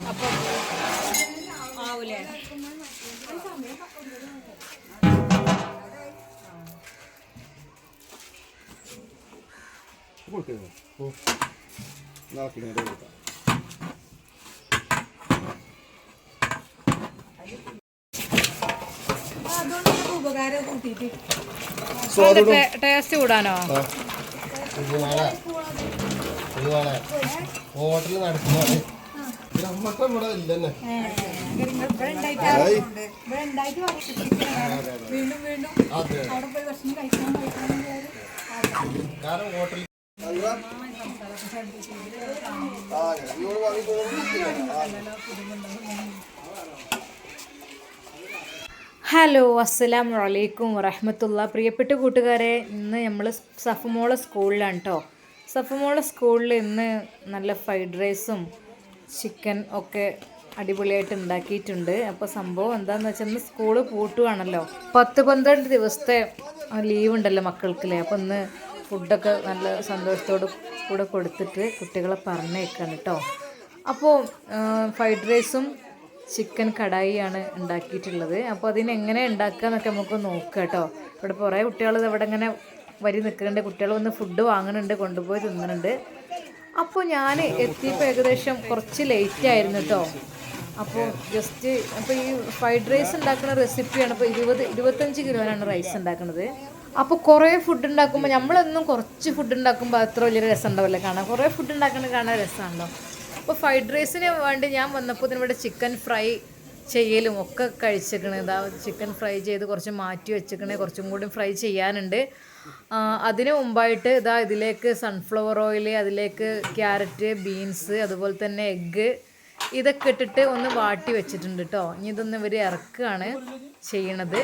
അപ്പൊ ആവൂലേ കൊടുക്കുന്നത് ഓ നാൽപ്പതിനായിരം കൊടുക്കാം. ടേസ്റ്റ് കൂടാനോ ഹോട്ടലിൽ നടക്കുന്നതാണ് നമ്മക്ക് ഇവിടെ കാരണം ഹോട്ടലിൽ ഹലോ അസ്സലാം വലൈക്കും വറഹമത്തുള്ള പ്രിയപ്പെട്ട കൂട്ടുകാരെ ഇന്ന് നമ്മൾ സഫമോള സ്കൂളിലാണ് കേട്ടോ സഫമോള സ്കൂളിൽ ഇന്ന് നല്ല ഫ്രൈഡ് റൈസും ചിക്കൻ ഒക്കെ അടിപൊളിയായിട്ട് ഉണ്ടാക്കിയിട്ടുണ്ട്. അപ്പോൾ സംഭവം എന്താണെന്ന് വെച്ചാൽ ഇന്ന് സ്കൂൾ പൂട്ടുവാണല്ലോ. പത്ത് പന്ത്രണ്ട് ദിവസത്തെ ലീവ് ഉണ്ടല്ലോ മക്കൾക്കില്ലേ. അപ്പോൾ ഇന്ന് ഫുഡൊക്കെ നല്ല സന്തോഷത്തോട് കൂടെ കൊടുത്തിട്ട് കുട്ടികളെ പറഞ്ഞേക്കാണ് കേട്ടോ അപ്പോൾ ഫ്രൈഡ് റൈസും ചിക്കൻ കടായിയാണ് ഉണ്ടാക്കിയിട്ടുള്ളത്. അപ്പോൾ അതിന് എങ്ങനെ ഉണ്ടാക്കുക എന്നൊക്കെ നമുക്ക് നോക്കാം കേട്ടോ ഇവിടെ കുറേ കുട്ടികൾ ഇവിടെ ഇങ്ങനെ വരി നിൽക്കുന്നുണ്ട് കുട്ടികൾ വന്ന് ഫുഡ് വാങ്ങുന്നുണ്ട് കൊണ്ടുപോയി തിന്നുന്നുണ്ട് അപ്പോൾ ഞാൻ എത്തിയപ്പോൾ ഏകദേശം കുറച്ച് ലേറ്റ് ആയിരുന്നു കേട്ടോ അപ്പോൾ ജസ്റ്റ് അപ്പോൾ ഈ ഫ്രൈഡ് റൈസ് ഉണ്ടാക്കുന്ന റെസിപ്പിയാണ് ഇപ്പോൾ ഇരുപത് ഇരുപത്തഞ്ച് കിലോനാണ് റൈസ് ഉണ്ടാക്കുന്നത്. അപ്പോൾ കുറേ ഫുഡ് ഉണ്ടാക്കുമ്പോൾ നമ്മളൊന്നും കുറച്ച് ഫുഡ് ഉണ്ടാക്കുമ്പോൾ അത്ര വലിയ രസം ഉണ്ടാവില്ല. കാണാൻ കുറേ ഫുഡ് ഉണ്ടാക്കുന്നത് കാണാൻ രസമാണല്ലോ അപ്പോൾ ഫ്രൈഡ് റൈസിന് വേണ്ടി ഞാൻ വന്നപ്പോൾ ഇവിടെ ചിക്കൻ ഫ്രൈ ചെയ്യലും ഒക്കെ കഴിച്ചേക്കണേ ഇതാ ചിക്കൻ ഫ്രൈ ചെയ്ത് കുറച്ച് മാറ്റി വെച്ചേക്കണേ കുറച്ചും കൂടി ഫ്രൈ ചെയ്യാനുണ്ട്. അതിന് മുമ്പായിട്ട് ഇതാ ഇതിലേക്ക് സൺഫ്ലവർ ഓയിൽ അതിലേക്ക് ക്യാരറ്റ് ബീൻസ് അതുപോലെ തന്നെ എഗ്ഗ് ഇതൊക്കെ ഇട്ടിട്ട് ഒന്ന് വാട്ടി വെച്ചിട്ടുണ്ട് കേട്ടോ ഇനി ഇതൊന്ന് ഇവർ ഇറക്കുകയാണ് ചെയ്യണത്.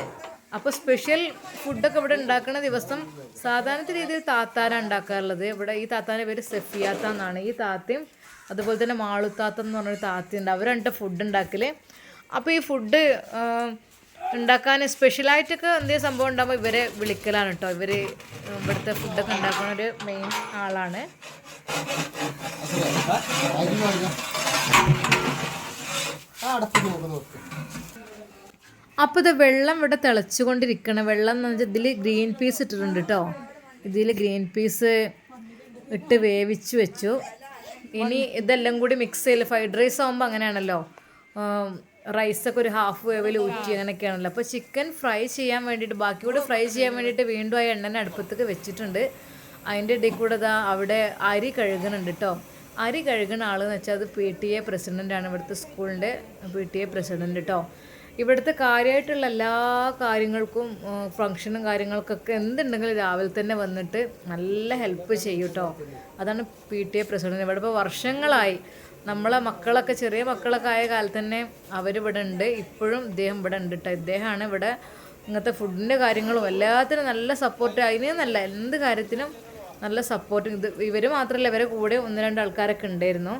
അപ്പോൾ സ്പെഷ്യൽ ഫുഡൊക്കെ ഇവിടെ ഉണ്ടാക്കുന്ന ദിവസം സാധാരണ രീതിയിൽ താത്താനാണ് ഉണ്ടാക്കാറുള്ളത്. ഇവിടെ ഈ താത്താന്റെ പേര് സെഫിയാത്ത എന്നാണ്. ഈ താത്തയും അതുപോലെ തന്നെ മാളുത്താത്ത എന്ന് പറഞ്ഞൊരു താത്തയുണ്ട്. അവരാണ് ഫുഡ് ഉണ്ടാക്കൽ അപ്പോൾ ഈ ഫുഡ് ഉണ്ടാക്കാൻ സ്പെഷ്യലായിട്ടൊക്കെ എന്തേ സംഭവം ഉണ്ടാകുമ്പോൾ ഇവരെ വിളിക്കലാണ് കേട്ടോ ഇവർ ഇവിടുത്തെ ഫുഡൊക്കെ ഉണ്ടാക്കുന്ന ഒരു മെയിൻ ആളാണ്. അപ്പോൾ ഇത് വെള്ളം ഇവിടെ തിളച്ചുകൊണ്ടിരിക്കണം വെള്ളം എന്ന് വെച്ചാൽ ഇതിൽ ഗ്രീൻ പീസ് ഇട്ടിട്ടുണ്ട് കേട്ടോ ഇതിൽ ഗ്രീൻ പീസ് ഇട്ട് വേവിച്ച് വെച്ചു. ഇനി ഇതെല്ലാം കൂടി മിക്സ് ചെയ്യൽ ഫ്രൈഡ് റൈസ് ആകുമ്പോൾ അങ്ങനെയാണല്ലോ. റൈസൊക്കെ ഒരു ഹാഫ് വേവിൽ ഊറ്റി അങ്ങനെയൊക്കെയാണല്ലോ. അപ്പോൾ ചിക്കൻ ഫ്രൈ ചെയ്യാൻ വേണ്ടിയിട്ട് ബാക്കി കൂടെ ഫ്രൈ ചെയ്യാൻ വേണ്ടിയിട്ട് വീണ്ടും ആ എണ്ണനെ അടുപ്പത്തേക്ക് വെച്ചിട്ടുണ്ട്. അതിന്റെ ഇടയിൽ കൂടെ ദാ അവിടെ അരി കഴുകുന്നുണ്ട് കേട്ടോ അരി കഴുകുന്ന ആളെന്ന് വെച്ചാൽ അത് പി ടി എ പ്രസിഡന്റാണ് ഇവിടുത്തെ സ്കൂളിന്റെ പി ടി എ പ്രസിഡന്റ് കേട്ടോ ഇവിടുത്തെ കാര്യമായിട്ടുള്ള എല്ലാ കാര്യങ്ങൾക്കും ഫങ്ഷനും കാര്യങ്ങൾക്കൊക്കെ എന്തുണ്ടെങ്കിലും രാവിലെ തന്നെ വന്നിട്ട് നല്ല ഹെൽപ്പ് ചെയ്യും കേട്ടോ അതാണ് പി ടി എ പ്രസിഡന്റ് ഇവിടെ ഇപ്പോൾ വർഷങ്ങളായി. നമ്മളെ മക്കളൊക്കെ ചെറിയ മക്കളൊക്കെ ആയ കാലത്ത് തന്നെ അവരിവിടെ ഉണ്ട്. ഇപ്പോഴും ഇദ്ദേഹം ഇവിടെ ഉണ്ട് കേട്ടോ ഇദ്ദേഹമാണ് ഇവിടെ ഇങ്ങനത്തെ ഫുഡിന്റെ കാര്യങ്ങളും എല്ലാത്തിനും നല്ല സപ്പോർട്ട് അതിനൊന്നല്ല എന്ത് കാര്യത്തിനും നല്ല സപ്പോർട്ട് ഇത്. ഇവർ മാത്രമല്ല ഇവരെ കൂടെ ഒന്ന് രണ്ട് ആൾക്കാരൊക്കെ ഉണ്ടായിരുന്നു.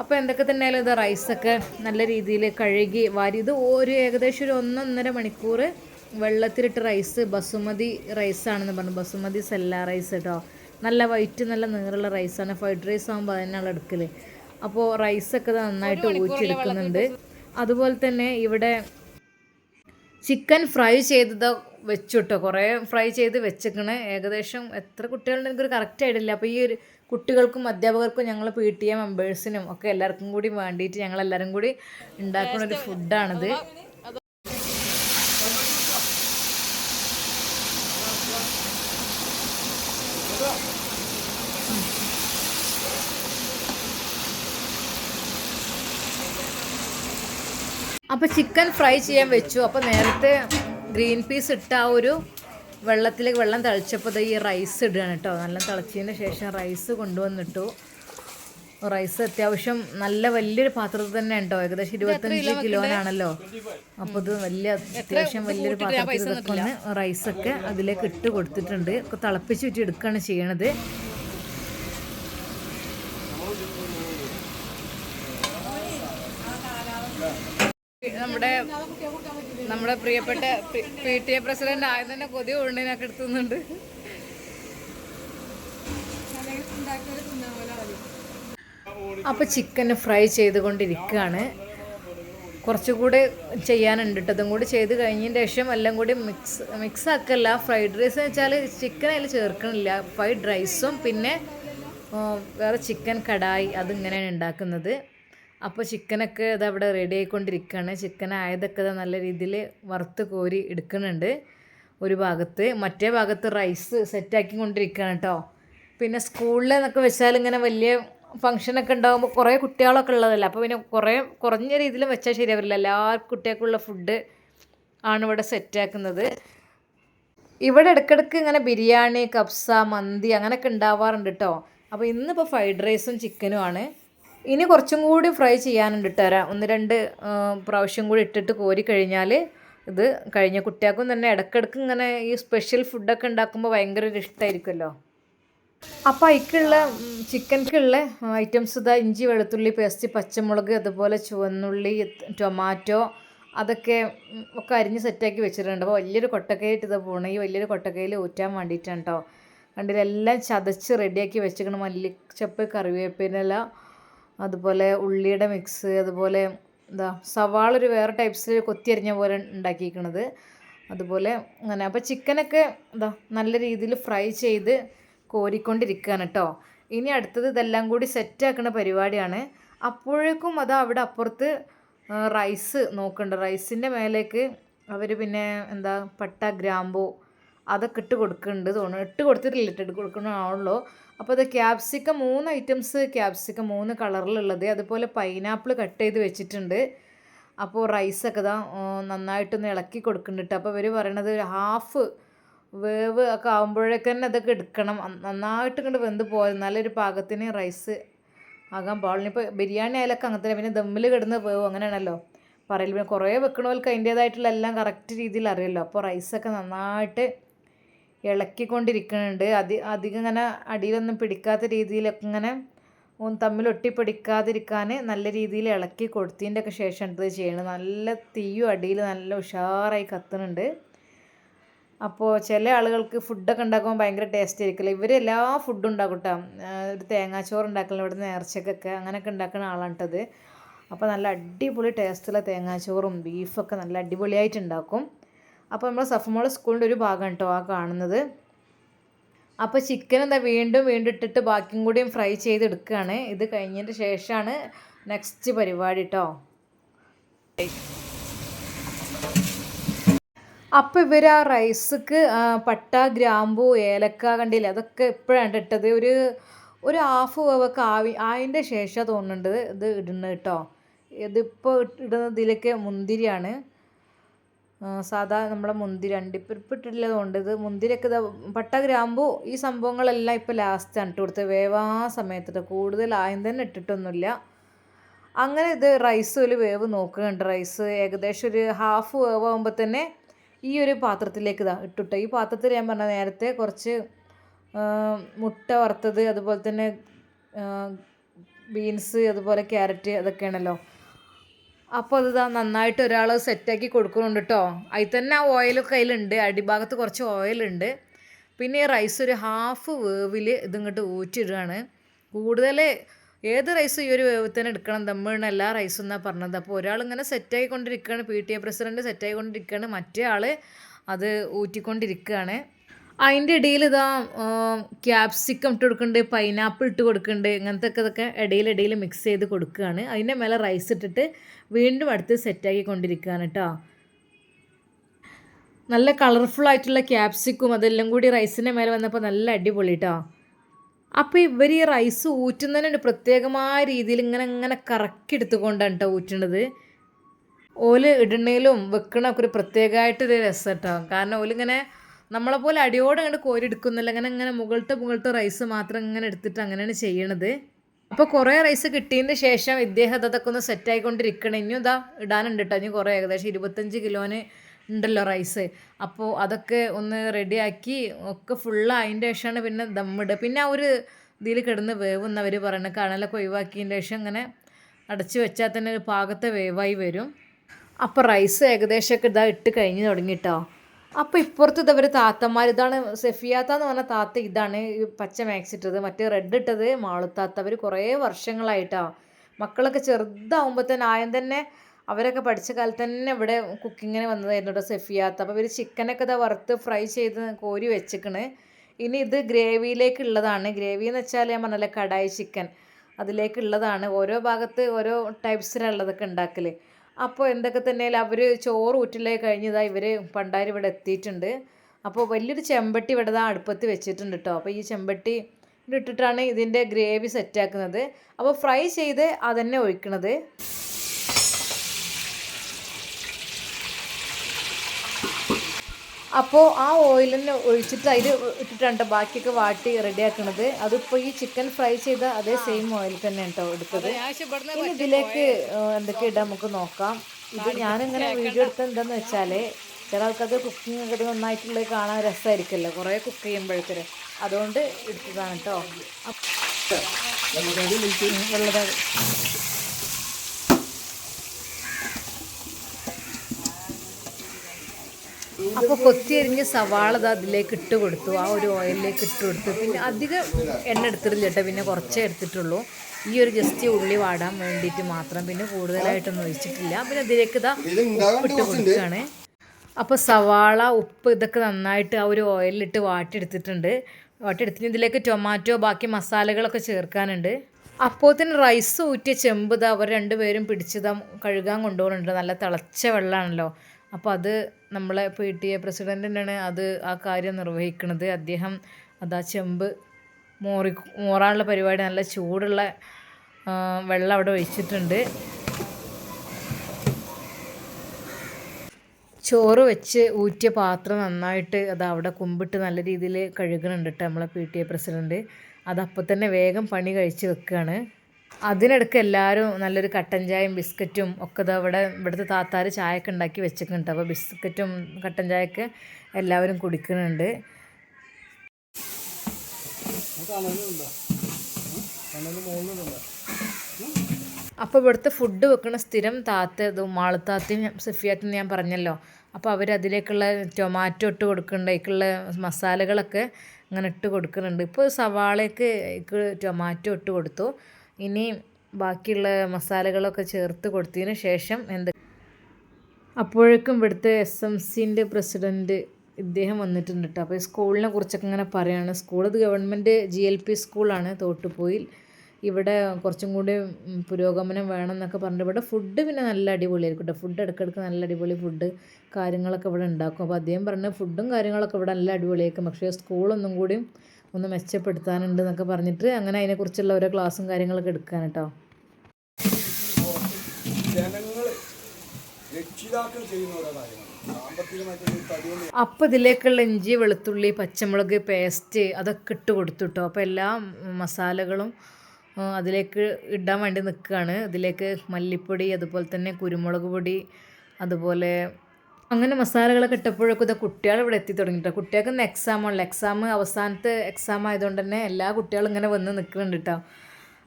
അപ്പോൾ എന്തൊക്കെ തന്നെയാലും ഇത് റൈസൊക്കെ നല്ല രീതിയിൽ കഴുകി വാരി. ഇത് ഒരു ഏകദേശം ഒരു ഒന്നൊന്നര മണിക്കൂർ വെള്ളത്തിലിട്ട് റൈസ് ബസുമതി റൈസാണെന്ന് പറഞ്ഞു. ബസുമതി സെല്ല റൈസ് കേട്ടോ നല്ല വൈറ്റ് നല്ല നീറുള്ള റൈസാണ് ഫ്രൈഡ് റൈസ് ആകുമ്പോൾ അതിനാണ് എടുക്കൽ അപ്പോൾ റൈസ് ഒക്കെ നന്നായിട്ട് ഊറ്റിയെടുക്കുന്നുണ്ട്. അതുപോലെ തന്നെ ഇവിടെ ചിക്കൻ ഫ്രൈ ചെയ്തത് വെച്ചിട്ടോ. കുറേ ഫ്രൈ ചെയ്ത് വെച്ചേക്കണ്. ഏകദേശം എത്ര കുട്ടികളുണ്ട് എനിക്കൊരു കറക്റ്റ് ആയിട്ടില്ല അപ്പോൾ ഈ ഒരു കുട്ടികൾക്കും അധ്യാപകർക്കും ഞങ്ങൾ പി ടി എ മെമ്പേഴ്സിനും ഒക്കെ എല്ലാവർക്കും കൂടി വേണ്ടിയിട്ട് ഞങ്ങളെല്ലാവരും കൂടി ഉണ്ടാക്കുന്ന ഒരു ഫുഡാണിത് അപ്പോൾ ചിക്കൻ ഫ്രൈ ചെയ്യാൻ വെച്ചു. അപ്പോൾ നേരത്തെ ഗ്രീൻ പീസ് ഇട്ട ആ ഒരു വെള്ളത്തിലേക്ക് വെള്ളം തിളച്ചപ്പോൾ ഈ റൈസ് ഇടുകയാണ് കേട്ടോ. നല്ല തിളച്ചതിന് ശേഷം റൈസ് കൊണ്ടുവന്നിട്ടു. റൈസ് അത്യാവശ്യം നല്ല വലിയൊരു പാത്രത്തിൽ തന്നെ ഉണ്ടോ ഏകദേശം ഇരുപത്തഞ്ച് കിലോനാണല്ലോ. അപ്പോൾ ഇത് വലിയ അത്യാവശ്യം വലിയൊരു പാത്രത്തിൽ റൈസൊക്കെ അതിലേക്ക് ഇട്ട് കൊടുത്തിട്ടുണ്ട്. തിളപ്പിച്ച് വെച്ച് എടുക്കുകയാണ് ചെയ്യണത്. നമ്മുടെ നമ്മുടെ പ്രിയപ്പെട്ട പി ടി എ പ്രസിഡന്റ് ആയത് തന്നെ കൊതി ഉള്ളിനൊക്കെ എടുത്തുന്നുണ്ട് അപ്പോൾ ചിക്കൻ ഫ്രൈ ചെയ്തുകൊണ്ടിരിക്കുകയാണ്. കുറച്ചുകൂടെ ചെയ്യാനുണ്ട് കേട്ടോ അതും കൂടി ചെയ്ത് കഴിഞ്ഞതിന് ശേഷം എല്ലാം കൂടി മിക്സ് മിക്സ് ആക്കല്ല. ഫ്രൈഡ് റൈസ് എന്ന് വെച്ചാൽ ചിക്കൻ അതിൽ ചേർക്കണില്ല. ഫ്രൈഡ് റൈസും പിന്നെ വേറെ ചിക്കൻ കടായി. അതിങ്ങനെയാണ് ഉണ്ടാക്കുന്നത്. അപ്പോൾ ചിക്കനൊക്കെ ഇത് അവിടെ റെഡി ആയിക്കൊണ്ടിരിക്കുകയാണ് ചിക്കൻ ആയതൊക്കെ നല്ല രീതിയിൽ വറുത്ത് കോരി എടുക്കുന്നുണ്ട് ഒരു ഭാഗത്ത്. മറ്റേ ഭാഗത്ത് റൈസ് സെറ്റാക്കി കൊണ്ടിരിക്കുകയാണ് കേട്ടോ പിന്നെ സ്കൂളിൽ എന്നൊക്കെ വെച്ചാൽ ഇങ്ങനെ വലിയ ഫംഗ്ഷനൊക്കെ ഉണ്ടാകുമ്പോൾ കുറേ കുട്ടികളൊക്കെ ഉള്ളതല്ല? അപ്പോൾ പിന്നെ കുറേ കുറഞ്ഞ രീതിയിൽ വെച്ചാൽ ശരിയാവില്ല. എല്ലാ കുട്ടികൾക്കുള്ള ഫുഡ് ആണ് ഇവിടെ സെറ്റാക്കുന്നത് ഇവിടെ ഇടയ്ക്കിടയ്ക്ക് ഇങ്ങനെ ബിരിയാണി കബ്സ മന്തി അങ്ങനെയൊക്കെ ഉണ്ടാവാറുണ്ട് കേട്ടോ അപ്പോൾ ഇന്നിപ്പോൾ ഫ്രൈഡ് റൈസും ചിക്കനും ആണ്. ഇനി കുറച്ചും കൂടി ഫ്രൈ ചെയ്യാനുണ്ട് ഇട്ടുതരാം ഒന്ന് രണ്ട് പ്രാവശ്യം കൂടി ഇട്ടിട്ട് കോരി കഴിഞ്ഞാൽ ഇത് കഴിഞ്ഞ കുട്ടികൾക്കും തന്നെ ഇടയ്ക്കിടയ്ക്ക് ഇങ്ങനെ ഈ സ്പെഷ്യൽ ഫുഡൊക്കെ ഉണ്ടാക്കുമ്പോൾ ഭയങ്കര ഒരു ഇഷ്ടമായിരിക്കുമല്ലോ അപ്പോൾ അതിക്കുള്ള ചിക്കൻക്കുള്ള ഐറ്റംസ് ഇതാ ഇഞ്ചി വെളുത്തുള്ളി പേസ്റ്റ് പച്ചമുളക് അതുപോലെ ചുവന്നുള്ളി ടൊമാറ്റോ അതൊക്കെ ഒക്കെ അരിഞ്ഞ് സെറ്റാക്കി വെച്ചിട്ടുണ്ട്. അപ്പോൾ വലിയൊരു കൊട്ടക്കയിട്ട് ഇത് പോകണം ഈ വലിയൊരു കൊട്ടക്കയിൽ ഊറ്റാൻ വേണ്ടിയിട്ടാണ് കേട്ടോ കണ്ടില്ല എല്ലാം ചതച്ച് റെഡിയാക്കി വെച്ചിരിക്കണം മല്ലിച്ചപ്പ് കറിവേപ്പിനില അതുപോലെ ഉള്ളിയുടെ മിക്സ് അതുപോലെ എന്താ സവാള ഒരു വേറെ ടൈപ്സിൽ കൊത്തിയരിഞ്ഞ പോലെ ഉണ്ടാക്കിയിരിക്കണത്. അതുപോലെ അങ്ങനെ അപ്പോൾ ചിക്കനൊക്കെ എന്താ നല്ല രീതിയിൽ ഫ്രൈ ചെയ്ത് കോരിക്കൊണ്ടിരിക്കുകയാണ് കേട്ടോ ഇനി അടുത്തത് ഇതെല്ലാം കൂടി സെറ്റാക്കുന്ന പരിപാടിയാണ്. അപ്പോഴേക്കും അത് അവിടെ അപ്പുറത്ത് റൈസ് നോക്കണ്ട റൈസിന്റെ മേലേക്ക് അവർ പിന്നെ എന്താ പട്ട ഗ്രാമ്പൂ അതൊക്കെ ഇട്ട് കൊടുക്കുന്നുണ്ട് തോന്നുന്നു. ഇട്ട് കൊടുത്തിട്ടില്ല ഇട്ട് കൊടുക്കണമാണല്ലോ അപ്പോൾ അത് ക്യാപ്സിക്കം മൂന്ന് ഐറ്റംസ് ക്യാപ്സിക്കം മൂന്ന് കളറിലുള്ളത് അതുപോലെ പൈനാപ്പിൾ കട്ട് ചെയ്ത് വെച്ചിട്ടുണ്ട്. അപ്പോൾ റൈസൊക്കെ ഇതാ നന്നായിട്ടൊന്ന് ഇളക്കി കൊടുക്കുന്നുണ്ട് അപ്പോൾ ഇവർ പറയണത് ഹാഫ് വേവ് ഒക്കെ ആകുമ്പോഴേക്ക് തന്നെ അതൊക്കെ എടുക്കണം. നന്നായിട്ട് ഇങ്ങോട്ട് വെന്ത് പോയത് നല്ലൊരു പാകത്തിന് റൈസ് ആകാൻ പാടില്ല ഇപ്പോൾ ബിരിയാണി ആയാലൊക്കെ അങ്ങനെ തന്നെ. പിന്നെ ദമ്മിൽ കിടന്ന് വേവ്. അങ്ങനെയാണല്ലോ. പറയൽ പിന്നെ കുറേ വെക്കണവർക്ക് അതിന്റേതായിട്ടുള്ള എല്ലാം കറക്റ്റ് രീതിയിൽ അറിയല്ലോ. അപ്പോൾ റൈസൊക്കെ നന്നായിട്ട് ഇളക്കിക്കൊണ്ടിരിക്കുന്നുണ്ട്. അധി അധികം ഇങ്ങനെ അടിയിലൊന്നും പിടിക്കാത്ത രീതിയിലൊക്കെ ഇങ്ങനെ തമ്മിൽ ഒട്ടിപ്പിടിക്കാതിരിക്കാൻ നല്ല രീതിയിൽ ഇളക്കി കൊടുത്തതിന്റെ ഒക്കെ ശേഷം ഇത് ചെയ്യണം. നല്ല തീയും അടിയിൽ നല്ല ഉഷാറായി കത്തുന്നുണ്ട്. അപ്പോൾ ചില ആളുകൾക്ക് ഫുഡൊക്കെ ഉണ്ടാക്കുമ്പോൾ ഭയങ്കര ടേസ്റ്റ് ആയിരിക്കില്ല? ഇവർ എല്ലാ ഫുഡും ഉണ്ടാക്കും കേട്ടോ ഒരു തേങ്ങാച്ചോറ് ഉണ്ടാക്കല ഇവിടെ നേർച്ചക്കൊക്കെ അങ്ങനെയൊക്കെ ഉണ്ടാക്കുന്ന ആളാണ് കേട്ടത് അപ്പോൾ നല്ല അടിപൊളി ടേസ്റ്റുള്ള തേങ്ങാച്ചോറും ബീഫൊക്കെ നല്ല അടിപൊളിയായിട്ട് ഉണ്ടാക്കും. അപ്പോൾ നമ്മൾ സഫമോള സ്കൂളിന്റെ ഒരു ഭാഗം കേട്ടോ ആ കാണുന്നത്. അപ്പോൾ ചിക്കൻ എന്താ വീണ്ടും വീണ്ടും ഇട്ടിട്ട് ബാക്കിയും കൂടിയും ഫ്രൈ ചെയ്തെടുക്കുകയാണ്. ഇത് കഴിഞ്ഞതിന് ശേഷമാണ് നെക്സ്റ്റ് പരിപാടി കേട്ടോ അപ്പോൾ ഇവർ ആ റൈസ്ക്ക് പട്ട ഗ്രാമ്പു ഏലക്ക കണ്ടില്ല? അതൊക്കെ ഇപ്പോഴാണ് ഇട്ടത്. ഒരു ഒരു ഹാഫ് വേവൊക്കെ ആവി അതിന്റെ ശേഷം തോന്നുന്നുണ്ട് ഇത് ഇടുന്നത് കേട്ടോ ഇതിപ്പോൾ ഇടുന്നതിലൊക്കെ മുന്തിരിയാണ്. സാധാ നമ്മളെ ഇപ്പം ഇട്ടിട്ടുള്ളത് കൊണ്ട് ഇത് മുന്തിരിയൊക്കെ ഇതാ പട്ട ഗ്രാമ്പൂ ഈ സംഭവങ്ങളെല്ലാം ഇപ്പോൾ ലാസ്റ്റാണ് ഇട്ട് കൊടുത്തത്. വേവാ സമയത്തിട്ട് കൂടുതൽ ആദ്യം തന്നെ ഇട്ടിട്ടൊന്നുമില്ല. അങ്ങനെ ഇത് റൈസ് ഒരു വേവ് നോക്കുന്നുണ്ട് റൈസ് ഏകദേശം ഒരു ഹാഫ് വേവ് ആകുമ്പോൾ തന്നെ ഈ ഒരു പാത്രത്തിലേക്ക് ഇതാ ഇട്ടിട്ടോ. ഈ പാത്രത്തിൽ ഞാൻ പറഞ്ഞ നേരത്തെ കുറച്ച് മുട്ട വറുത്തത് അതുപോലെ തന്നെ ബീൻസ് അതുപോലെ ക്യാരറ്റ് അതൊക്കെയാണല്ലോ. അപ്പോൾ ദാ നന്നായിട്ട് ഒരാൾ സെറ്റാക്കി കൊടുക്കുന്നുണ്ട് കേട്ടോ അതിൽ തന്നെ ആ ഓയിൽ കയ്യിലുണ്ട് അടിഭാഗത്ത് കുറച്ച് ഓയിലുണ്ട് പിന്നെ ഈ റൈസ് ഒരു ഹാഫ് വേവിൽ ഇതിങ്ങോട്ട് ഊറ്റിയിടുകയാണ്. കൂടുതൽ ഏത് റൈസ് ഈ ഒരു വേവ് തന്നെ എടുക്കണം. ദമ്മിടുന്ന എല്ലാ റൈസും എന്നാണ് പറഞ്ഞത്. അപ്പോൾ ഒരാൾ ഇങ്ങനെ സെറ്റായിക്കൊണ്ടിരിക്കുകയാണ്. പി ടി എ പ്രസിഡന്റ് സെറ്റായിക്കൊണ്ടിരിക്കുകയാണ്. മറ്റേ ആൾ അത് ഊറ്റിക്കൊണ്ടിരിക്കുകയാണ്. അതിന്റെ ഇടയിൽ ഇതാ ക്യാപ്സിക്കം ഇട്ട് കൊടുക്കുന്നുണ്ട് പൈനാപ്പിൾ ഇട്ട് കൊടുക്കുന്നുണ്ട് ഇങ്ങനത്തെ ഒക്കെ ഇതൊക്കെ ഇടയിൽ മിക്സ് ചെയ്ത് കൊടുക്കുകയാണ് അതിന്റെ മേലെ റൈസ് ഇട്ടിട്ട് വീണ്ടും അടുത്ത് സെറ്റാക്കി കൊണ്ടിരിക്കുകയാണ് കേട്ടോ നല്ല കളർഫുൾ ആയിട്ടുള്ള ക്യാപ്സിക്കും അതെല്ലാം കൂടി റൈസിന്റെ മേലെ വന്നപ്പോൾ നല്ല അടിപൊളി കേട്ടോ അപ്പോൾ ഇവർ ഈ റൈസ് ഊറ്റുന്നതിനുണ്ട് പ്രത്യേകമായ രീതിയിൽ ഇങ്ങനെ ഇങ്ങനെ കറക്കി എടുത്തുകൊണ്ടാണ് കേട്ടോ ഊറ്റണത്. ഓൽ ഇടണേലും വെക്കണമൊക്കെ ഒരു പ്രത്യേകമായിട്ടൊരു രസം കേട്ടോ കാരണം ഓലിങ്ങനെ നമ്മളെ പോലെ അടിയോടെ അങ്ങോട്ട് കോരി എടുക്കുന്നില്ല. അങ്ങനെ ഇങ്ങനെ മുകളിലത്തെ മുകളിലത്തെ റൈസ് മാത്രം ഇങ്ങനെ എടുത്തിട്ട് അങ്ങനെയാണ് ചെയ്യണത്. അപ്പോൾ കുറേ റൈസ് കിട്ടിയതിന് ശേഷം ഇദ്ദേഹം അതൊക്കെ ഒന്ന് സെറ്റായിക്കൊണ്ടിരിക്കണം ഇനിയും ഇതാ ഇടാനുണ്ട് കേട്ടോ ഇനി കുറേ ഏകദേശം ഇരുപത്തഞ്ച് കിലോന് ഉണ്ടല്ലോ റൈസ് അപ്പോൾ അതൊക്കെ ഒന്ന് റെഡിയാക്കി ഒക്കെ ഫുള്ള് അതിന്റെ ശേഷമാണ് പിന്നെ ദമ്മിടുക പിന്നെ ആ ഒരു ഇതിൽ കിടന്ന് വേവുന്നവർ പറയുന്നത് കണലൊക്കെ ഒഴിവാക്കിയതിന്റെ ശേഷം ഇങ്ങനെ അടച്ചു വെച്ചാൽ തന്നെ ഒരു പാകത്തെ വേവായി വരും. അപ്പോൾ റൈസ് ഏകദേശമൊക്കെ ഇതാ ഇട്ട് കഴിഞ്ഞ് തുടങ്ങിട്ടോ അപ്പോൾ ഇപ്പുറത്ത് അവർ താത്തമാർ ഇതാണ് സെഫിയാത്ത എന്ന് പറഞ്ഞ താത്ത ഇതാണ് പച്ച മാക്സ് ഇട്ടത് മറ്റേ റെഡ് ഇട്ടത് മാളുത്താത്ത അവർ കുറേ വർഷങ്ങളായിട്ടാണ് മക്കളൊക്കെ ചെറുതാവുമ്പോൾ തന്നെ ആയം തന്നെ അവരൊക്കെ പഠിച്ച കാലത്ത് തന്നെ ഇവിടെ കുക്കിങ്ങിന് വന്നതായിരുന്നു കേട്ടോ സെഫിയാത്ത. അപ്പോൾ ഇവർ ചിക്കനൊക്കെ ഇതാ വറുത്ത് ഫ്രൈ ചെയ്ത് കോരി വെച്ചിക്കണ്. ഇനി ഇത് ഗ്രേവിയിലേക്കുള്ളതാണ് ഗ്രേവി എന്ന് വെച്ചാൽ ഞാൻ പറഞ്ഞല്ലേ കടായി ചിക്കൻ അതിലേക്കുള്ളതാണ് ഓരോ ഭാഗത്ത് ഓരോ ടൈപ്സിലുള്ളതൊക്കെ ഉണ്ടാക്കൽ അപ്പോൾ എന്തൊക്കെ തന്നെയാലും അവർ ചോറ് ഊറ്റിലേ കഴിഞ്ഞതാ ഇവർ പണ്ടാരി ഇവിടെ എത്തിയിട്ടുണ്ട്. അപ്പോൾ വലിയൊരു ചെമ്പട്ടി ഇവിടെ ദാ അടുപ്പത്ത് വെച്ചിട്ടുണ്ട് കേട്ടോ അപ്പോൾ ഈ ചെമ്പട്ടി ഇട്ടിട്ടാണ് ഇതിന്റെ ഗ്രേവി സെറ്റാക്കുന്നത്. അപ്പോൾ ഫ്രൈ ചെയ്ത് അതന്നെ ഒഴിക്കണത്. അപ്പോൾ ആ ഓയിലിന് ഒഴിച്ചിട്ട് അതിൽ ഇട്ടിട്ടുണ്ട് ബാക്കിയൊക്കെ വാട്ടി റെഡിയാക്കണത്. അതിപ്പോൾ ഈ ചിക്കൻ ഫ്രൈ ചെയ്ത അതേ സെയിം ഓയിൽ തന്നെ കേട്ടോ എടുത്തത് ഇനി ഇതിലേക്ക് എന്തൊക്കെ ഇടാം നമുക്ക് നോക്കാം. ഇത് ഞാനിങ്ങനെ വീഡിയോ എടുത്തത് എന്താന്ന് വെച്ചാൽ ചില ആൾക്കാർക്ക് കുക്കിംഗ് ഒക്കെ നന്നായിട്ടുള്ളത് കാണാൻ രസമായിരിക്കുമല്ലോ കുറേ കുക്ക് ചെയ്യുമ്പോഴേക്കൊരു അതുകൊണ്ട് എടുത്തതാണ് കേട്ടോ വെള്ളത അപ്പോൾ കൊത്തിയരിഞ്ഞ് സവാള അത് അതിലേക്ക് ഇട്ട് കൊടുത്തു. ആ ഒരു ഓയിലിലേക്ക് ഇട്ട് കൊടുത്തു. പിന്നെ അധികം എണ്ണ എടുത്തിട്ടില്ല കേട്ടോ പിന്നെ കുറച്ചേ എടുത്തിട്ടുള്ളൂ. ഈ ഒരു ജസ്റ്റ് ഉള്ളി വാടാൻ വേണ്ടിയിട്ട് മാത്രം. പിന്നെ കൂടുതലായിട്ടൊന്നും ഒഴിച്ചിട്ടില്ല. പിന്നെ അതിലേക്ക് ഇതാ ഉപ്പിട്ട് കൊടുക്കുകയാണ് അപ്പോൾ സവാള ഉപ്പ് ഇതൊക്കെ നന്നായിട്ട് ആ ഒരു ഓയിലിട്ട് വാട്ടിയെടുത്തിട്ടുണ്ട്. വാട്ടിയെടുത്തിട്ട് ഇതിലേക്ക് ടൊമാറ്റോ ബാക്കി മസാലകളൊക്കെ ചേർക്കാനുണ്ട്. അപ്പോത്തിന് റൈസ് ഊറ്റിയ ചെമ്പ് ഇതാ അവർ രണ്ടുപേരും പിടിച്ചതാ കഴുകാൻ കൊണ്ടുപോകുന്നുണ്ട്. നല്ല തിളച്ച വെള്ളമാണല്ലോ അപ്പോൾ അത് നമ്മളെ പി ടി എ പ്രസിഡന്റിനാണ് അത് ആ കാര്യം നിർവഹിക്കുന്നത് അദ്ദേഹം അതാ ചെമ്പ് മോറി മോറാനുള്ള പരിപാടി നല്ല ചൂടുള്ള വെള്ളം അവിടെ ഒഴിച്ചിട്ടുണ്ട്. ചോറ് വെച്ച് ഊറ്റിയ പാത്രം നന്നായിട്ട് അത് അവിടെ കുമ്പിട്ട് നല്ല രീതിയിൽ കഴുകണുണ്ട് കേട്ടോ നമ്മളെ പി ടി എ പ്രസിഡന്റ് അത് അപ്പോൾ തന്നെ വേഗം പണി കഴിച്ച് വെക്കുകയാണ് അതിനിടയ്ക്ക് എല്ലാവരും നല്ലൊരു കട്ടൻ ചായയും ബിസ്ക്കറ്റും ഒക്കെ ഇതാ ഇവിടെ ഇവിടുത്തെ താത്താർ ചായയൊക്കെ ഉണ്ടാക്കി വെച്ചിട്ടുണ്ട്. അപ്പോൾ ബിസ്ക്കറ്റും കട്ടൻ ചായയൊക്കെ എല്ലാവരും കുടിക്കുന്നുണ്ട്. അപ്പോൾ ഇവിടുത്തെ ഫുഡ് വെക്കുന്ന സ്ഥിരം താത്ത ഇത് മാളത്താത്തയും സഫിയാത്തും ഞാൻ പറഞ്ഞല്ലോ. അപ്പോൾ അവർ അതിലേക്കുള്ള ടൊമാറ്റോ ഇട്ട് കൊടുക്കുന്നുണ്ട്. അതിലേക്കുള്ള മസാലകളൊക്കെ അങ്ങനെ ഇട്ട് കൊടുക്കുന്നുണ്ട്. ഇപ്പോൾ സവാളയ്ക്ക് ടൊമാറ്റോ ഇട്ട് കൊടുത്തു. ഇനി ബാക്കിയുള്ള മസാലകളൊക്കെ ചേർത്ത് കൊടുത്തതിന് ശേഷം എന്ത് അപ്പോഴേക്കും ഇവിടുത്തെ എസ് എം സിന്റെ പ്രസിഡന്റ് ഇദ്ദേഹം വന്നിട്ടുണ്ട് കേട്ടോ അപ്പോൾ സ്കൂളിനെ കുറിച്ചൊക്കെ ഇങ്ങനെ പറയുകയാണ് സ്കൂൾ ഇത് ഗവൺമെന്റ് ജി എൽ പി സ്കൂളാണ് തോട്ടുപോയിൽ. ഇവിടെ കുറച്ചും കൂടി പുരോഗമനം വേണം എന്നൊക്കെ പറഞ്ഞിട്ട് ഇവിടെ ഫുഡ് പിന്നെ നല്ല അടിപൊളിയായിരിക്കും കേട്ടോ ഫുഡ് ഇടയ്ക്കിടയ്ക്ക് നല്ല അടിപൊളി ഫുഡ് കാര്യങ്ങളൊക്കെ ഇവിടെ ഉണ്ടാക്കും. അപ്പോൾ അദ്ദേഹം പറഞ്ഞ ഫുഡും കാര്യങ്ങളൊക്കെ ഇവിടെ നല്ല അടിപൊളിയായിരിക്കും. പക്ഷേ സ്കൂളൊന്നും കൂടി ഒന്ന് മെച്ചപ്പെടുത്താനുണ്ട് എന്നൊക്കെ പറഞ്ഞിട്ട് അങ്ങനെ അതിനെക്കുറിച്ചുള്ള ഓരോ ക്ലാസ്സും കാര്യങ്ങളൊക്കെ എടുക്കാൻ കേട്ടോ ജനങ്ങൾ രക്ഷിതാക്കൾ ചെയ്യുന്ന ഓരോ കാര്യങ്ങൾ സാമ്പത്തികമായിട്ട് തടികൊണ്ട് അപ്പോൾ ഇതിലേക്കുള്ള ഇഞ്ചി വെളുത്തുള്ളി പച്ചമുളക് പേസ്റ്റ് അതൊക്കെ ഇട്ട് കൊടുത്തു കേട്ടോ അപ്പോൾ എല്ലാ മസാലകളും അതിലേക്ക് ഇടാൻ വേണ്ടി നിൽക്കുകയാണ് ഇതിലേക്ക് മല്ലിപ്പൊടി അതുപോലെ തന്നെ കുരുമുളക് പൊടി അതുപോലെ അങ്ങനെ മസാലകളൊക്കെ ഇട്ടപ്പോഴൊക്കെ ഇത് കുട്ടികൾ ഇവിടെ എത്തി തുടങ്ങിയിട്ടോ കുട്ടികൾക്ക് ഇന്ന് എക്സാമാണല്ലോ എക്സാം അവസാനത്തെ എക്സാം ആയതുകൊണ്ട് തന്നെ എല്ലാ കുട്ടികളും ഇങ്ങനെ വന്ന് നിൽക്കുന്നുണ്ട് കേട്ടോ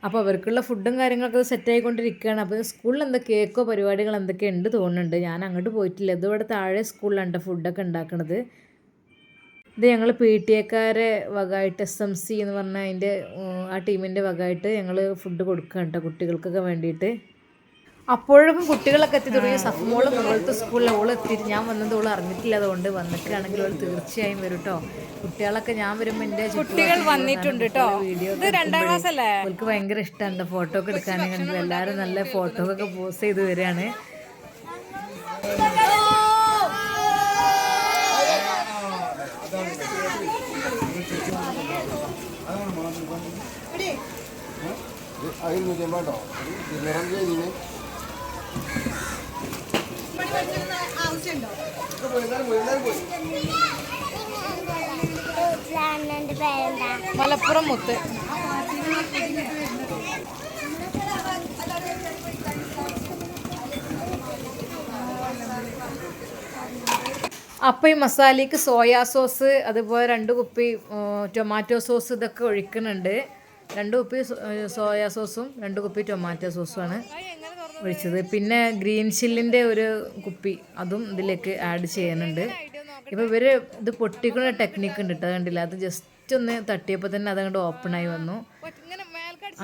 അപ്പോൾ അവർക്കുള്ള ഫുഡും കാര്യങ്ങളൊക്കെ സെറ്റ് ആയിക്കൊണ്ടിരിക്കുകയാണ്. അപ്പോൾ സ്കൂളിൽ എന്താ കേക്കോ പരിപാടികൾ എന്തൊക്കെ ഉണ്ട് തോന്നുന്നുണ്ട്. ഞാൻ അങ്ങോട്ട് പോയിട്ടില്ല. ഇത് താഴെ സ്കൂളിലാണ് ഫുഡൊക്കെ ഉണ്ടാക്കുന്നത് ഇത് ഞങ്ങൾ പി ടി എക്കാരെ വകമായിട്ട് എസ് എം സി എന്ന് പറഞ്ഞ അതിന്റെ ആ ടീമിന്റെ വകമായിട്ട് ഞങ്ങൾ ഫുഡ് കൊടുക്കുക കേട്ടോ കുട്ടികൾക്കൊക്കെ വേണ്ടിയിട്ട്. അപ്പോഴേക്കും കുട്ടികളൊക്കെ എത്തി തുടങ്ങി സഫ്മോൾ മുകളിലത്തെ സ്കൂളിൽ ഓൾ എത്തിയിട്ട് ഞാൻ വന്നത് ഓൾ അറിഞ്ഞിട്ടില്ല അതുകൊണ്ട് വന്നിട്ടാണെങ്കിൽ ഓൾ തീർച്ചയായും വരും കേട്ടോ കുട്ടികളൊക്കെ ഞാൻ വരുമ്പോൾ എന്റെ കുട്ടികൾ വന്നിട്ടുണ്ട് കേട്ടോ. ഇത് രണ്ടാം ക്ലാസ് അല്ലേ? അവർക്ക് ഭയങ്കര ഇഷ്ടമാണ് ഫോട്ടോ ഒക്കെ എടുക്കാനാണെങ്കിൽ കണ്ടത് എല്ലാവരും നല്ല ഫോട്ടോ ഒക്കെ പോസ്റ്റ് ചെയ്ത് വരികയാണ് അതിൽ നൂറ്റി വേണ്ടോ നിറം മലപ്പുറം മുത്ത്. അപ്പം ഈ മസാലയ്ക്ക് സോയാ സോസ് അതുപോലെ രണ്ട് കുപ്പി ടൊമാറ്റോ സോസ് ഇതൊക്കെ ഒഴിക്കുന്നുണ്ട്. രണ്ട് കുപ്പി സോയാ സോസും രണ്ട് കുപ്പി ടൊമാറ്റോ സോസുമാണ്. ഒഴിച്ചത് പിന്നെ ഗ്രീൻ ചില്ലിന്റെ ഒരു കുപ്പി അതും ഇതിലേക്ക് ആഡ് ചെയ്യുന്നുണ്ട്. ഇപ്പോൾ ഇവർ ഇത് പൊട്ടിക്കുന്ന ടെക്നിക്ക് ഉണ്ട് കേട്ടോ കണ്ടില്ല? അത് ജസ്റ്റ് ഒന്ന് തട്ടിയപ്പോൾ തന്നെ അതങ്ങോട്ട് ഓപ്പണായി വന്നു.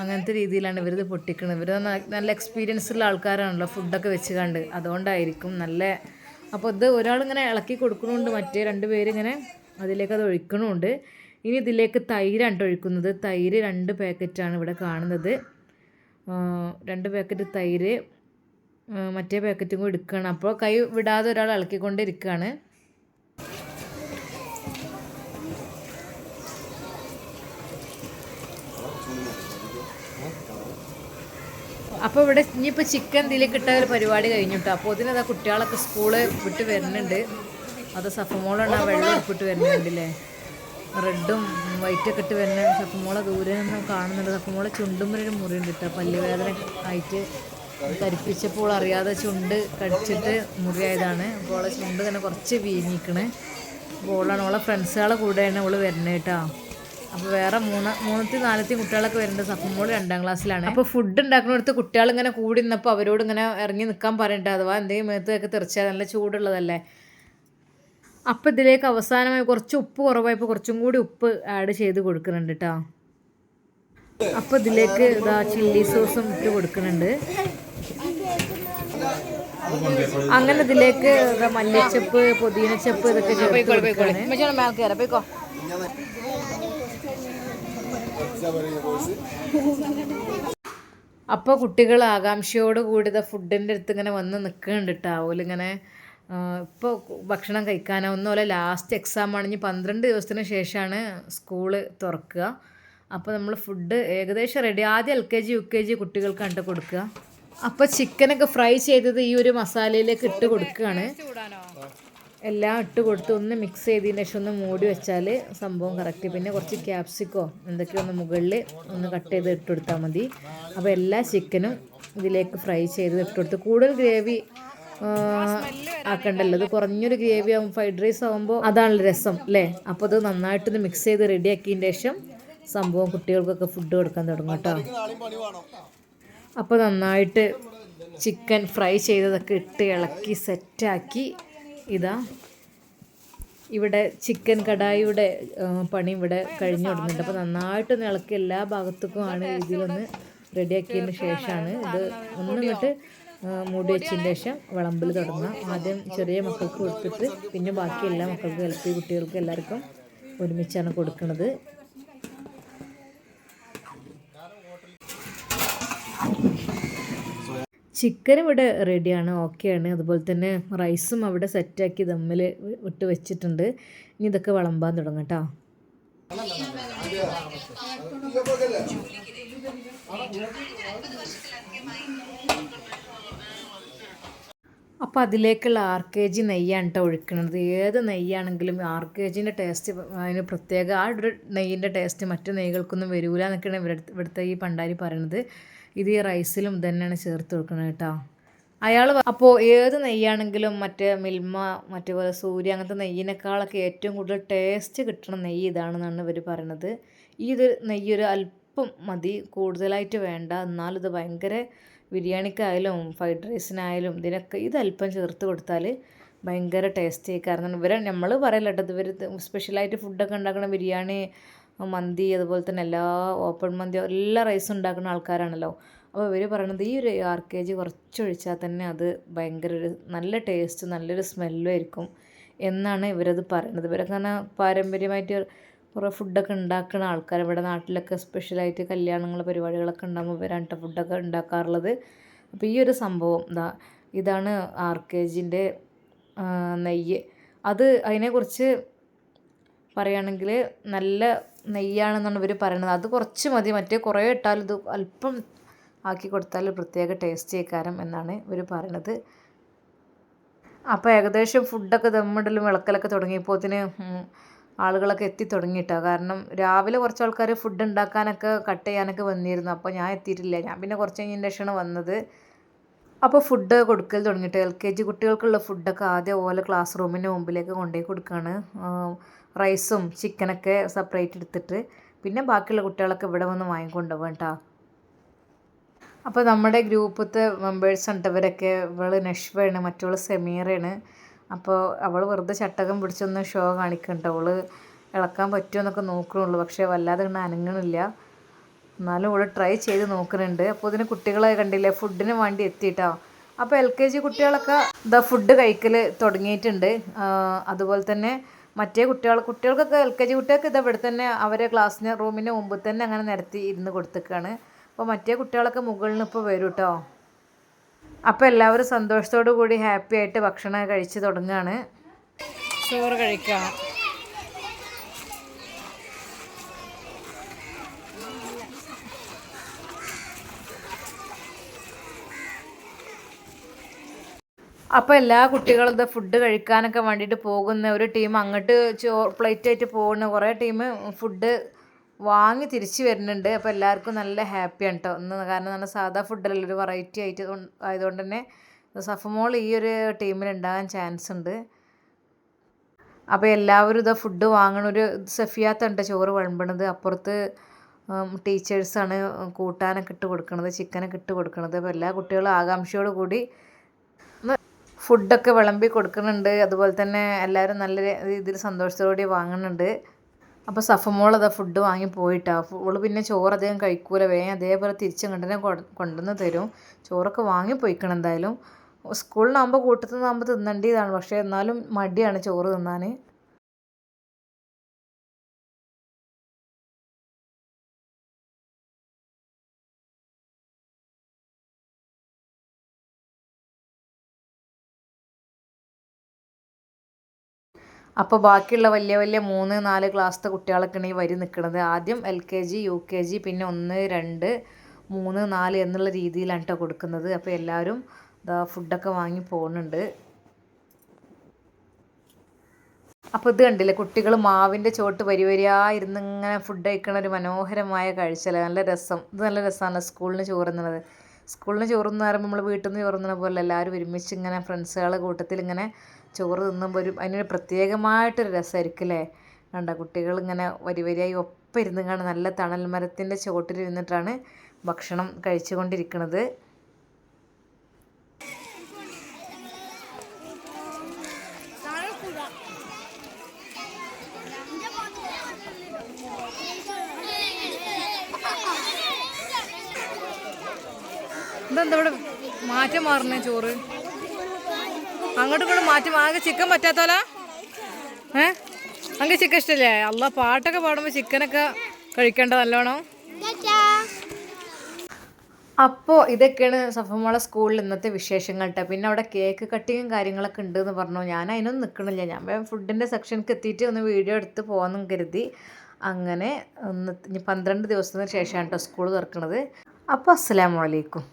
അങ്ങനത്തെ രീതിയിലാണ് ഇവരിത് പൊട്ടിക്കുന്നത് ഇവർ നല്ല എക്സ്പീരിയൻസ് ഉള്ള ആൾക്കാരാണല്ലോ ഫുഡൊക്കെ വെച്ച് കണ്ട് അതുകൊണ്ടായിരിക്കും നല്ല അപ്പോൾ ഇത് ഒരാളിങ്ങനെ ഇളക്കി കൊടുക്കണമുണ്ട് മറ്റേ രണ്ട് പേരിങ്ങനെ അതിലേക്ക് അത് ഒഴിക്കണമുണ്ട് ഇനി ഇതിലേക്ക് തൈരാണ് ഒഴിക്കുന്നത്. തൈര് രണ്ട് പാക്കറ്റാണ് ഇവിടെ കാണുന്നത്. രണ്ട് പാക്കറ്റ് തൈര് മറ്റേ പാക്കറ്റും കൂടി എടുക്കുകയാണ്. അപ്പോൾ കൈ വിടാതെ ഒരാൾ ഇളക്കിക്കൊണ്ടിരിക്കുകയാണ്. അപ്പോൾ ഇവിടെ ഇനിയിപ്പോൾ ചിക്കൻ ഇതിലേക്ക് കിട്ടാൻ ഒരു പരിപാടി കഴിഞ്ഞിട്ടോ അപ്പോൾ അതിനതാ കുട്ടികളൊക്കെ സ്കൂൾ വിട്ട് വരുന്നുണ്ട്. അത് സഫമോളാണ് ആ വെള്ളം ഉപ്പിട്ട് വരുന്നുണ്ടല്ലേ? റെഡും വൈറ്റൊക്കെ ഇട്ട് വരുന്ന സഫമോളെ ദൂരെ നിന്ന് കാണുന്നുണ്ട്. സഫമോളെ ചുണ്ടുമ്പൊരു മുറി കേട്ടോ. പല്ലുവേദന ആയിട്ട് കരിപ്പിച്ചപ്പോൾ അറിയാതെ ചുണ്ട് കടിച്ചിട്ട് മുറിയായതാണ്. അപ്പോൾ അവളെ ചുണ്ട് തന്നെ കുറച്ച് വീങ്ങിക്കണേ. അപ്പോൾ ഓളാണ് ഓളെ ഫ്രണ്ട്സുകളെ കൂടെയാണ് അവൾ വരുന്നത് കേട്ടോ. അപ്പോൾ വേറെ മൂന്ന് മൂന്നത്തെ നാലത്തെ കുട്ടികളൊക്കെ വരുന്നുണ്ട്. സപ്പമോൾ രണ്ടാം ക്ലാസ്സിലാണ്. അപ്പോൾ ഫുഡ് ഉണ്ടാക്കുന്നിടത്ത് കുട്ടികൾ ഇങ്ങനെ കൂടി നിന്നപ്പോൾ അവരോട് ഇങ്ങനെ ഇറങ്ങി നിൽക്കാൻ പറയണ്ട. അഥവാ എന്തെങ്കിലും മേത്തൊക്കെ തെറിച്ചാൽ നല്ല ചൂടുള്ളതല്ലേ? അപ്പോൾ ഇതിലേക്ക് അവസാനമായി കുറച്ച് ഉപ്പ് കുറവായപ്പോൾ കുറച്ചും കൂടി ഉപ്പ് ആഡ് ചെയ്ത് കൊടുക്കുന്നുണ്ട് കേട്ടോ അപ്പോൾ ഇതിലേക്ക് ഇതാ ചില്ലി സോസും ഇട്ട് കൊടുക്കുന്നുണ്ട്. അങ്ങനെ ഇതിലേക്ക് ഇതാ മല്ലിച്ചപ്പ് പുതിനച്ചപ്പ് ഇതൊക്കെ അപ്പൊ അപ്പോൾ കുട്ടികൾ ആകാംക്ഷയോട് കൂടി ഇതാ ഫുഡിന്റെ അടുത്ത് ഇങ്ങനെ വന്ന് നിൽക്കുന്നുണ്ട് കേട്ടോ ഓലിങ്ങനെ ഇപ്പോൾ ഭക്ഷണം കഴിക്കാനോ ഒന്നുമല്ല ലാസ്റ്റ് എക്സാം ആണെങ്കിൽ പന്ത്രണ്ട് ദിവസത്തിന് ശേഷമാണ് സ്കൂൾ തുറക്കുക. അപ്പോൾ നമ്മൾ ഫുഡ് ഏകദേശം റെഡി ആദ്യം L K G U K G കുട്ടികൾക്ക് കണ്ട് കൊടുക്കുക അപ്പോൾ ചിക്കനൊക്കെ ഫ്രൈ ചെയ്തത് ഈ ഒരു മസാലയിലേക്ക് ഇട്ട് കൊടുക്കുകയാണ്. എല്ലാം ഇട്ട് കൊടുത്ത് ഒന്ന് മിക്സ് ചെയ്തതിന് ശേഷം ഒന്ന് മൂടി വെച്ചാൽ സംഭവം കറക്റ്റ് പിന്നെ കുറച്ച് ക്യാപ്സിക്കോ എന്തൊക്കെയോ ഒന്ന് മുകളിൽ ഒന്ന് കട്ട് ചെയ്ത് ഇട്ട് കൊടുത്താൽ മതി. അപ്പോൾ എല്ലാ ചിക്കനും ഇതിലേക്ക് ഫ്രൈ ചെയ്ത് ഇട്ട് കൊടുത്ത്. കൂടുതൽ ഗ്രേവി ആക്കണ്ടല്ലോ. ഇത് കുറഞ്ഞൊരു ഗ്രേവി ആകും ഫ്രൈഡ് റൈസ് ആകുമ്പോൾ അതാണല്ലോ രസം അല്ലേ അപ്പോൾ അത് നന്നായിട്ടൊന്ന് മിക്സ് ചെയ്ത് റെഡി ആക്കിയതിന് ശേഷം സംഭവം കുട്ടികൾക്കൊക്കെ ഫുഡ് കൊടുക്കാൻ തുടങ്ങും കേട്ടോ അപ്പോൾ നന്നായിട്ട് ചിക്കൻ ഫ്രൈ ചെയ്തതൊക്കെ ഇട്ട് ഇളക്കി സെറ്റാക്കി ഇതാ ഇവിടെ ചിക്കൻ കടായിയുടെ പണി ഇവിടെ കഴിഞ്ഞു തുടങ്ങുന്നുണ്ട്. അപ്പോൾ നന്നായിട്ട് ഇളക്കി എല്ലാ ഭാഗത്തേക്കുമാണ് ഇതിലൊന്ന് റെഡിയാക്കിയതിന് ശേഷമാണ് ഇത് ഒന്നിങ്ങോട്ട് മൂടി വെച്ചതിന് ശേഷം വിളമ്പിൽ തുടങ്ങാം ആദ്യം ചെറിയ മക്കൾക്ക് കൊടുത്തിട്ട് പിന്നെ ബാക്കി എല്ലാ മക്കൾക്കും എൽ പി കുട്ടികൾക്കും എല്ലാവർക്കും ഒരുമിച്ചാണ് കൊടുക്കുന്നത് ചിക്കൻ ഇവിടെ റെഡിയാണ് ഓക്കെയാണ്. അതുപോലെ തന്നെ റൈസും അവിടെ സെറ്റാക്കി ദമ്മിൽ ഇട്ട് വെച്ചിട്ടുണ്ട്. ഇനി ഇതൊക്കെ വിളമ്പാൻ തുടങ്ങട്ടോ അപ്പോൾ അതിലേക്കുള്ള ആർ കെ ജി നെയ്യാണ് കേട്ടോ ഒഴിക്കുന്നത്. ഏത് നെയ്യാണെങ്കിലും ആർ കെ ജിന്റെ ടേസ്റ്റ് അതിന് പ്രത്യേക ആ ഒരു നെയ്യിന്റെ ടേസ്റ്റ് മറ്റ് നെയ്കൾക്കൊന്നും വരൂല എന്നൊക്കെയാണ് ഇവിടെ ഇവിടുത്തെ ഈ പണ്ടാരി പറയണത്. ഇത് ഈ റൈസിലും തന്നെയാണ് ചേർത്ത് കൊടുക്കുന്നത് കേട്ടോ അയാൾ അപ്പോൾ ഏത് നെയ്യാണെങ്കിലും മറ്റേ മിൽമ മറ്റേ പോലെ സൂര്യ അങ്ങനത്തെ നെയ്യിനേക്കാളൊക്കെ ഏറ്റവും കൂടുതൽ ടേസ്റ്റ് കിട്ടുന്ന നെയ്യ് ഇതാണെന്നാണ് ഇവർ പറയണത്. ഈ ഇത് നെയ്യൊരു ഒരു അല്പം മതി. കൂടുതലായിട്ട് വേണ്ട. എന്നാലിത് ഭയങ്കര ബിരിയാണിക്കായാലും ഫ്രൈഡ് റൈസിനായാലും ഇതിനൊക്കെ ഇതല്പം ചേർത്ത് കൊടുത്താൽ ഭയങ്കര ടേസ്റ്റി കാരണം ഇവരെ നമ്മൾ പറയല്ല കേട്ടോ ഇവർ സ്പെഷ്യലായിട്ട് ഫുഡൊക്കെ ഉണ്ടാക്കുന്ന ബിരിയാണി മന്തി അതുപോലെ തന്നെ എല്ലാ ഓപ്പൺ മന്തി എല്ലാ റൈസും ഉണ്ടാക്കുന്ന ആൾക്കാരാണല്ലോ. അപ്പോൾ ഇവർ പറയണത് ഈ ഒരു ആർ കെ ജി കുറച്ചൊഴിച്ചാൽ തന്നെ അത് ഭയങ്കര ഒരു നല്ല ടേസ്റ്റ് നല്ലൊരു സ്മെല്ലും ആയിരിക്കും എന്നാണ് ഇവരത് പറയുന്നത് ഇവരൊക്കെ പാരമ്പര്യമായിട്ട് കുറേ ഫുഡൊക്കെ ഉണ്ടാക്കുന്ന ആൾക്കാർ ഇവിടെ നാട്ടിലൊക്കെ സ്പെഷ്യലായിട്ട് കല്യാണങ്ങൾ പരിപാടികളൊക്കെ ഉണ്ടാകുമ്പോൾ ഇവരാണ് ഫുഡൊക്കെ ഉണ്ടാക്കാറുള്ളത്. അപ്പോൾ ഈ ഒരു സംഭവം ഇതാ ഇതാണ് ആർ കെ ജിന്റെ നെയ്യ്. അത് അതിനെക്കുറിച്ച് പറയുകയാണെങ്കിൽ നല്ല നെയ്യാണെന്നാണ് ഇവർ പറയുന്നത് അത് കുറച്ച് മതി. മറ്റേ കുറേ ഇട്ടാൽ ഇത് അല്പം ആക്കി കൊടുത്താൽ പ്രത്യേക ടേസ്റ്റ് ആയിക്കാരം എന്നാണ് ഇവർ പറയണത്. അപ്പോൾ ഏകദേശം ഫുഡൊക്കെ ദമ്മിടലും വിളക്കലൊക്കെ തുടങ്ങിയപ്പോത്തിന് ആളുകളൊക്കെ എത്തി തുടങ്ങിയിട്ടാ. കാരണം രാവിലെ കുറച്ച് ആൾക്കാർ ഫുഡ് ഉണ്ടാക്കാനൊക്കെ കട്ട് ചെയ്യാനൊക്കെ വന്നിരുന്നു. അപ്പോൾ ഞാൻ എത്തിയിട്ടില്ല. ഞാൻ പിന്നെ കുറച്ച് കഴിഞ്ഞതിന് ശേഷമാണ് വന്നത്. അപ്പോൾ ഫുഡ് കൊടുക്കൽ തുടങ്ങിയിട്ട് എൽ കെ ജി കുട്ടികൾക്കുള്ള ഫുഡൊക്കെ ആദ്യം ഓല ക്ലാസ് റൂമിന്റെ മുമ്പിലേക്ക് കൊണ്ടുപോയി കൊടുക്കുകയാണ് റൈസും ചിക്കനൊക്കെ സെപ്പറേറ്റ് എടുത്തിട്ട് പിന്നെ ബാക്കിയുള്ള കുട്ടികളൊക്കെ ഇവിടെ വന്ന് വാങ്ങിക്കൊണ്ടുപോകും കേട്ടോ അപ്പോൾ നമ്മുടെ ഗ്രൂപ്പത്തെ മെമ്പേഴ്സ് ഉണ്ട് ഇവരൊക്കെ നഷ്വയാണ് മറ്റുള്ള സെമീറയാണ്. അപ്പോൾ അവൾ വെറുതെ ചട്ടകം പിടിച്ചൊന്ന് ഷോ കാണിക്കണ്ട. അവൾ ഇളക്കാൻ പറ്റുമോ എന്നൊക്കെ നോക്കണുള്ളൂ. പക്ഷേ വല്ലാതെ ഇങ്ങനെ അനങ്ങണില്ല. എന്നാലും ഇവിടെ ട്രൈ ചെയ്ത് നോക്കുന്നുണ്ട്. അപ്പോൾ ഇതിന് കുട്ടികളെ കണ്ടില്ലേ? ഫുഡിന് വേണ്ടി എത്തിയിട്ടോ. അപ്പോൾ എൽ കെ ജി കുട്ടികളൊക്കെ ഇതാ ഫുഡ് കഴിക്കൽ തുടങ്ങിയിട്ടുണ്ട്. അതുപോലെ തന്നെ മറ്റേ കുട്ടികൾ കുട്ടികൾക്കൊക്കെ എൽ കെ ജി കുട്ടികൾക്ക് ഇത് ഇവിടെ തന്നെ അവരെ ക്ലാസ്സിന് റൂമിന് മുമ്പ് തന്നെ അങ്ങനെ നിരത്തി ഇരുന്ന് കൊടുത്തേക്കാണ്. അപ്പോൾ മറ്റേ കുട്ടികളൊക്കെ മുകളിൽ ഇപ്പോൾ വരും കേട്ടോ അപ്പോൾ എല്ലാവരും സന്തോഷത്തോടു കൂടി ഹാപ്പി ആയിട്ട് ഭക്ഷണം കഴിച്ച് തുടങ്ങുകയാണ് ചോറ് കഴിക്കാം. അപ്പോൾ എല്ലാ കുട്ടികളും ഇത് ഫുഡ് കഴിക്കാനൊക്കെ വേണ്ടിയിട്ട് പോകുന്ന ഒരു ടീം അങ്ങോട്ട് ചോ പ്ലേറ്റായിട്ട് പോകുന്ന കുറേ ടീം ഫുഡ് വാങ്ങി തിരിച്ച് വരുന്നുണ്ട്. അപ്പോൾ എല്ലാവർക്കും നല്ല ഹാപ്പിയാണ് കേട്ടോ ഇന്ന് കാരണം നല്ല സാധാ ഫുഡല്ല ഒരു വെറൈറ്റി ആയിട്ട് കൊണ്ട്- ആയതുകൊണ്ട് തന്നെ സഫമോൾ ഈ ഒരു ടീമിൽ ഉണ്ടാകാൻ ചാൻസ് ഉണ്ട്. അപ്പോൾ എല്ലാവരും ഇതാ ഫുഡ് വാങ്ങണ ഒരു സഫിയാത്തുണ്ട് ചോറ് വിളമ്പണത്. അപ്പുറത്ത് ടീച്ചേഴ്സാണ് കൂട്ടാനൊക്കെ ഇട്ട് കൊടുക്കണത് ചിക്കനൊക്കെ ഇട്ട് കൊടുക്കണത്. അപ്പോൾ എല്ലാ കുട്ടികളും ആകാംക്ഷയോട് കൂടി ഫുഡൊക്കെ വിളമ്പി കൊടുക്കുന്നുണ്ട്. അതുപോലെ തന്നെ എല്ലാവരും നല്ല രീതിയിൽ സന്തോഷത്തോടെ വാങ്ങുന്നുണ്ട്. അപ്പോൾ സഫമോൾ അതാ ഫുഡ് വാങ്ങി പോയിട്ടാണ് ഓൾ പിന്നെ ചോറ് അധികം കഴിക്കൂല. വേഗം അതേപോലെ തിരിച്ചും കണ്ടനെ കൊണ്ടുവന്ന് തരും. ചോറൊക്കെ വാങ്ങി പോയിക്കണം എന്തായാലും. സ്കൂളിലാകുമ്പോൾ കൂട്ടത്തിൽ നിന്നാകുമ്പോൾ തിന്നേണ്ടതാണ് പക്ഷേ എന്നാലും മടിയാണ് ചോറ് തിന്നാൻ അപ്പോൾ ബാക്കിയുള്ള വലിയ വലിയ മൂന്ന് നാല് ക്ലാസ്സിലെ കുട്ടികളൊക്കെയാണ് ഈ വരി നിൽക്കുന്നത് ആദ്യം L K G U K G പിന്നെ ഒന്ന് രണ്ട് മൂന്ന് നാല് എന്നുള്ള രീതിയിലാണ് കേട്ടോ കൊടുക്കുന്നത്. അപ്പോൾ എല്ലാവരും ഇതാ ഫുഡൊക്കെ വാങ്ങി പോകുന്നുണ്ട് അപ്പോൾ ഇത് കണ്ടില്ലേ കുട്ടികൾ മാവിന്റെ ചോട്ട് വരി വരിയായിരുന്ന് ഇങ്ങനെ ഫുഡ് കഴിക്കണ ഒരു മനോഹരമായ കാഴ്ചയല്ലേ? നല്ല രസം. ഇത് നല്ല രസമാണ് സ്കൂളിന് ചോറുന്നത്. സ്കൂളിന് ചോറെന്ന് പറയുമ്പോൾ നമ്മൾ വീട്ടിൽ നിന്ന് ചോറുന്ന പോലെ എല്ലാവരും ഒരുമിച്ച് ഇങ്ങനെ ഫ്രണ്ട്സുകളുടെ കൂട്ടത്തിൽ ഇങ്ങനെ ചോറ് തിന്നുമ്പോൾ ഒരു അതിനൊരു പ്രത്യേകമായിട്ടൊരു രസമായിരിക്കും അല്ലേ കണ്ട കുട്ടികൾ ഇങ്ങനെ വരി വരിയായി ഒപ്പം ഇരുന്ന് കാണാൻ നല്ല തണൽ മരത്തിന്റെ ചുവട്ടിൽ ഇരുന്നിട്ടാണ് ഭക്ഷണം കഴിച്ചുകൊണ്ടിരിക്കുന്നത്. ഇതെന്താ ഇവിടെ മാറ്റം മാറുന്നേ ചോറ്? അങ്ങോട്ടും ഇങ്ങോട്ടും മാറ്റും. ആകെ ചിക്കൻ പറ്റാത്തോല? ഏ? അങ്ങ് ചിക്കൻ ഇഷ്ടല്ലേ? അല്ല പാട്ടൊക്കെ പാടുമ്പോൾ ചിക്കനൊക്കെ കഴിക്കേണ്ട നല്ലോണം. അപ്പോൾ ഇതൊക്കെയാണ് സഫമോള സ്കൂളിൽ ഇന്നത്തെ വിശേഷങ്ങൾ കേട്ടോ പിന്നെ അവിടെ കേക്ക് കട്ടിങ്ങും കാര്യങ്ങളൊക്കെ ഉണ്ട് എന്ന് പറഞ്ഞു. ഞാൻ അതിനൊന്നും നിൽക്കണില്ല ഞാൻ ഫുഡിന്റെ സെക്ഷനിൽ എത്തിയിട്ട് ഒന്ന് വീഡിയോ എടുത്ത് പോകാമെന്നും കരുതി. അങ്ങനെ ഒന്ന് പന്ത്രണ്ട് ദിവസത്തിന് ശേഷമാണ് കേട്ടോ സ്കൂൾ തുറക്കണത്. അപ്പോൾ അസ്സലാമു അലൈക്കും.